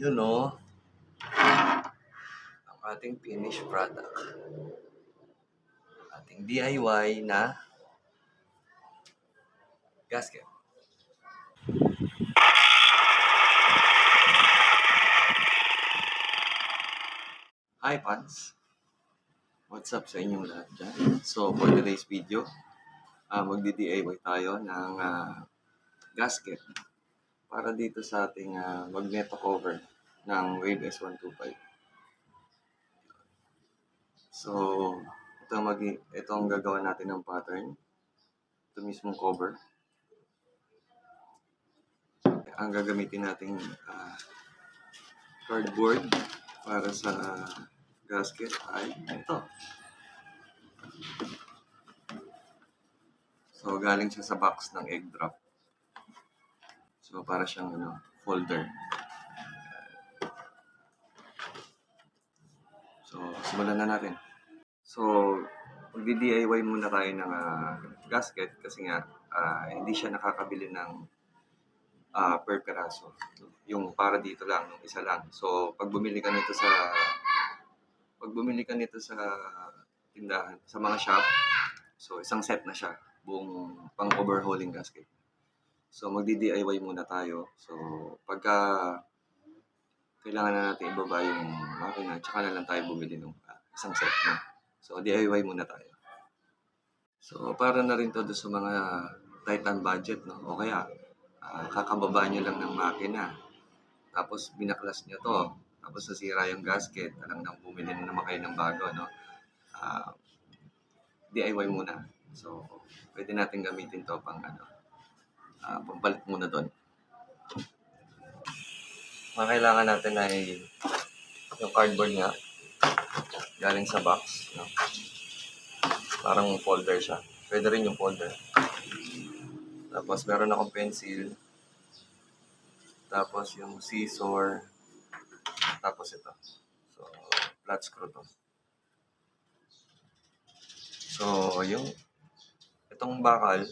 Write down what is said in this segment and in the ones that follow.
Yun o. Ang ating finished product. Ating DIY na gasket. Hi, fans! What's up sa inyong lahat dyan? So, for today's video, uh, magdi-DIY tayo ng ah, gasket para dito sa ating ah, magneto cover ng Wave S125. So, ito mag ito ang gagawa natin ng pattern. Ito mismong cover. Ang gagamitin nating ah, cardboard para sa gasket ay ito. So, galing siya sa box ng egg drop. So, para siyang ano, folder. So, simulan na natin. So, magdi-DIY muna tayo ng ah, gasket kasi nga ah, hindi siya nakakabili ng ah, per peraso. Yung para dito lang, yung isa lang. So, pag bumili ka nito sa pag bumili ka nito sa tindahan, sa mga shop, so isang set na siya, buong pang overhauling gasket. So, magdi-DIY muna tayo. So, pagka kailangan na natin ibaba yung makina, tsaka na lang tayo bumili ng ah, isang set na. So, DIY muna tayo. So, para na rin to sa mga tight on budget, no? O kaya, ah, kakababa nyo lang ng makina. Tapos, binaklas nyo to. Tapos, nasira yung gasket. Alam nang bumili na naman kayo ng bago, no? Ah, DIY muna. So, pwede natin gamitin to pang ano, ah, pampalit muna doon. Mga kailangan natin ay yung cardboard nga galing sa box. No? Parang folder siya. Pwede rin yung folder. Tapos meron akong pencil. Tapos yung scissor. Tapos ito. So, flat screw to. So, yung itong bakal,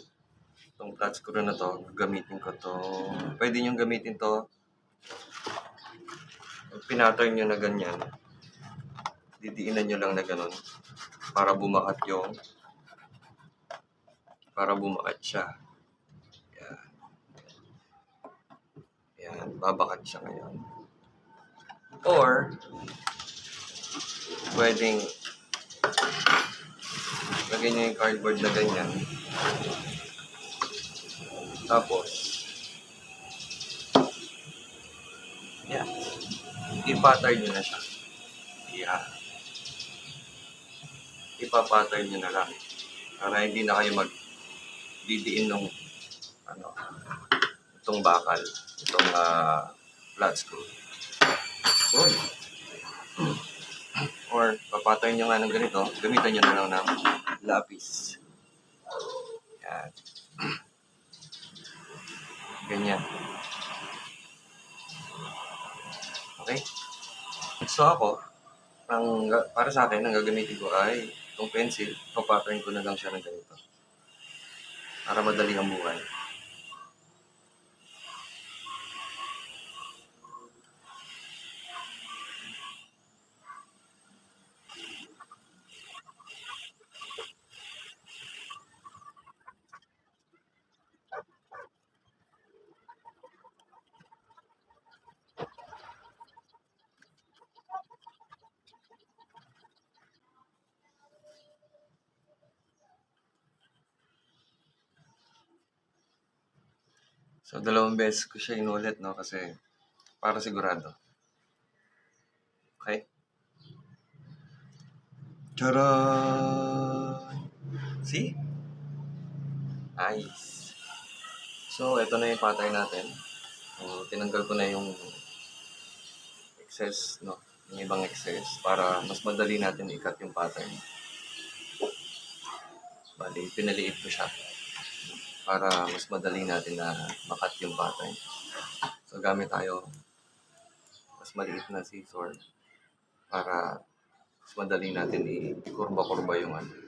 itong flat screw na to, gamitin ko to. Pwede nyo gamitin to pinattern nyo na ganyan, didiinan nyo lang na ganun para bumakat yung para bumakat siya. Yan. Yan, babakat siya ngayon. Or, pwedeng lagyan nyo yung cardboard na ganyan. Tapos, yan i-pattern nyo na siya. Yeah. Ipa-pattern nyo na lang. Para hindi na kayo mag didiin ng ano, itong bakal, itong uh, flat screw. Uy. Or, papattern nyo nga ng ganito, gamitan nyo na lang ng lapis. Yan. Ganyan. Okay? So ako, ang para sa akin, ang gagamitin ko ay itong pencil, papattern ko na lang siya ng ganito. Para madali ang buhay. So, dalawang beses ko siya inulit, no? Kasi, para sigurado. Okay? Charan! See? Nice. So, ito na yung pattern natin. Uh, tinanggal ko na yung excess, no? Yung ibang excess para mas madali natin i-cut yung pattern. Bali, pinaliit ko siya para mas madali natin na makat yung pattern. So, gamit tayo mas maliit na scissor para mas madali natin i-kurba-kurba yung ano.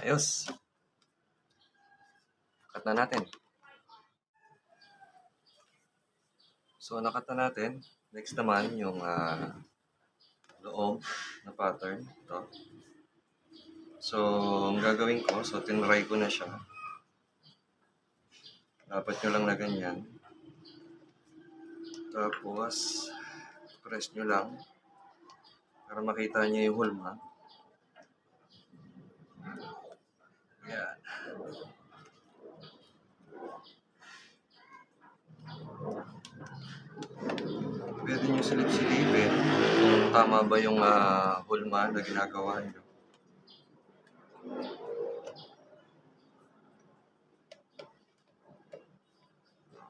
Ayos. Cut na natin. So, nakat na natin. Next naman, yung ah, loob na pattern. Ito. So, ang gagawin ko, so tinry ko na siya. Dapat nyo lang na ganyan. Tapos, press nyo lang para makita nyo yung hulma. Yan. Pwede nyo silip-silipin kung tama ba yung ah, hulma na ginagawa nyo.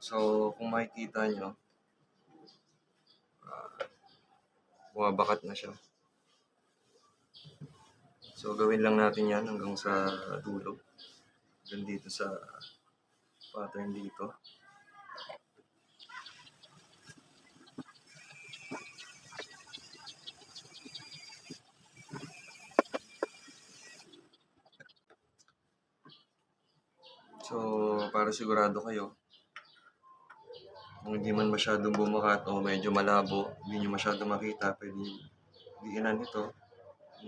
So, kung makikita nyo, ah, bumabakat na siya. So, gawin lang natin yan hanggang sa dulo. Hanggang dito sa pattern dito. So, para sigurado kayo, kung hindi man masyadong bumukat o medyo malabo, hindi nyo masyadong makita, pwede diinan ito,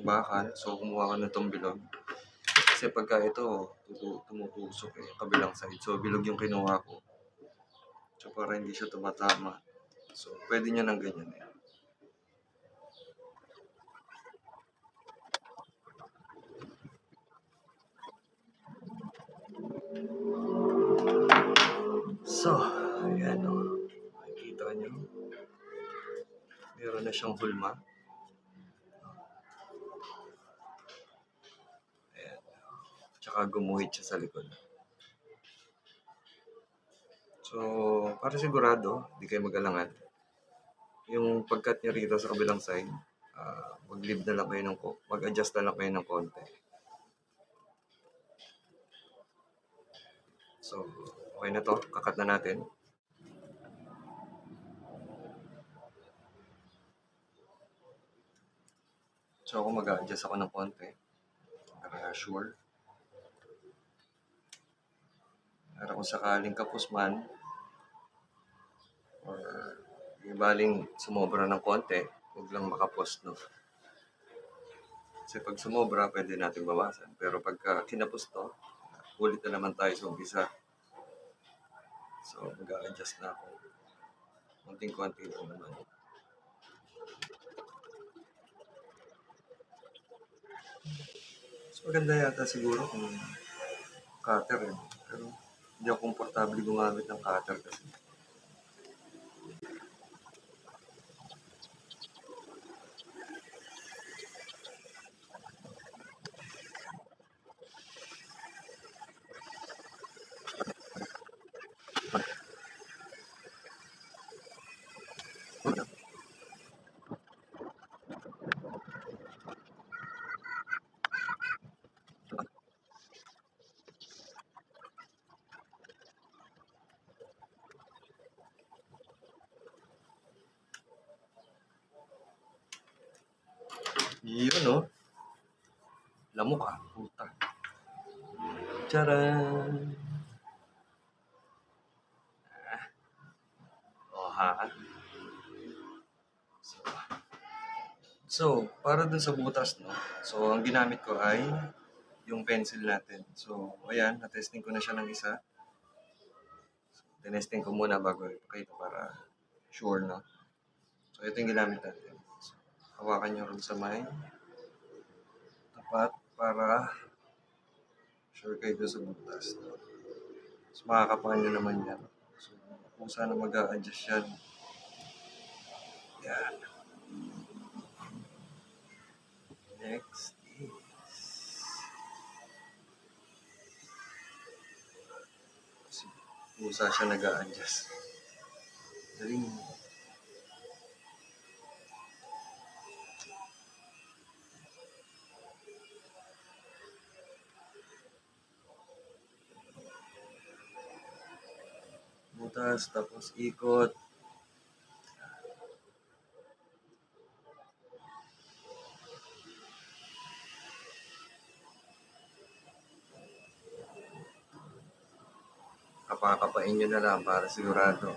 bakal. So, kumuha ka ng itong bilog. Kasi pagka ito, tumutusok eh, kabilang side. So, bilog yung kinuha ko. So, para hindi siya tumatama. So, pwede nyo ng ganyan eh. So, ayan o. Makikita nyo. Meron na siyang hulma. Tsaka gumuhit siya sa likod. So, para sigurado, hindi kayo mag-alangan. Yung pagkat niya rito sa kabilang side, ah, mag-leave na lang kayo ng, mag-adjust na lang kayo ng konti. So, okay na to. Kakat na natin. So, ako mag-adjust ako ng konti. Para sure. Para kung sakaling kapos man, or ibaling sumobra ng konti, huwag lang makapos, no? Kasi pag sumobra, pwede natin bawasan. Pero pagka kinapos to, ulit na naman tayo sa umpisa. So, mag-a-adjust na ako. Konting-konti lang naman. Mas maganda yata siguro kung cutter eh. Pero hindi ako komportable gumamit ng cutter kasi. Yun, no? Ah, puta. Charan! Ah. Oh? So, so, para dun sa butas, no? So, ang ginamit ko ay yung pencil natin. So, ayan, na-testing ko na siya ng isa. So, tinesting ko muna bago ipakita para sure, no? So, ito yung ginamit natin. So, hawakan nyo rin sa may tapat para sure kayo doon sa butas. No? So, makakapahan nyo naman yan. So, kung sana mag-a-adjust yan. Yan. Next is... Kasi pusa siya nag-a-adjust. Galing. butas, tapos ikot. Kapakapain nyo na lang para sigurado.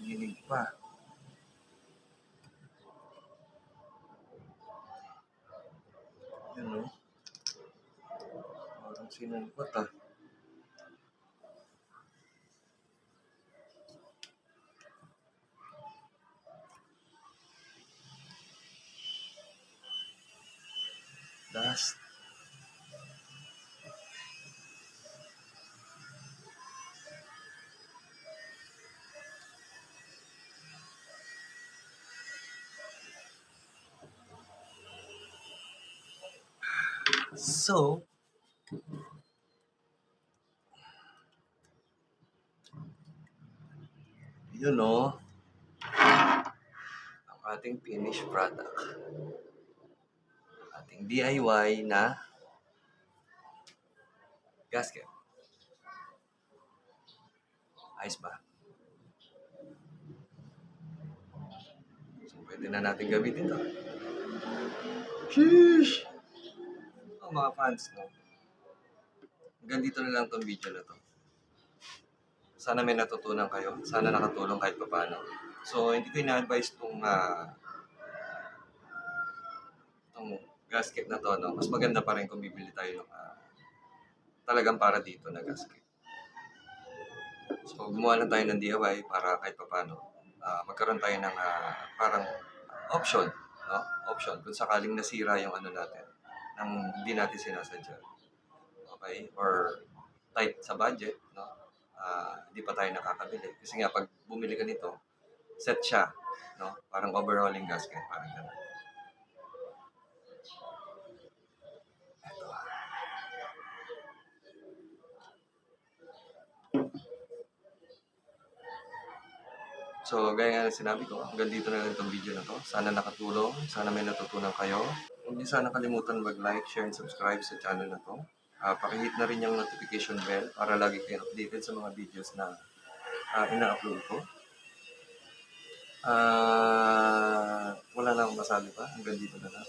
Nginig pa. Parang sinungkot ah. Dust. So, yun o, ang ating finished product. Ating DIY na gasket. Ayos ba? So, pwede na natin gamitin to. Sheesh! Oh, mga fans, no? Hanggang dito na lang tong video na to. Sana may natutunan kayo. Sana nakatulong kahit pa paano. So, hindi ko ina-advise tong ah, tong gasket na to, no? Mas maganda pa rin kung bibili tayo ng ah, talagang para dito na gasket. So, gumawa lang tayo ng DIY para kahit pa paano ah, magkaroon tayo ng ah, parang option, no? Option kung sakaling nasira yung ano natin nang hindi natin sinasadya. Okay? Or tight sa budget, no? Ah, hindi pa tayo nakakabili. Kasi nga, pag bumili ka nito, set siya, no? Parang overhauling gasket, parang gano'n. Ito. So, gaya nga ng sinabi ko, hanggang dito na lang itong video na to. Sana nakatulong, sana may natutunan kayo. Huwag niyo sana kalimutan mag-like, share, and subscribe sa channel na to. Ah, pakihit na rin yung notification bell para lagi kayo updated sa mga videos na ah, ina-upload ko. Ah, wala na akong masabi pa. Hanggang dito na lang.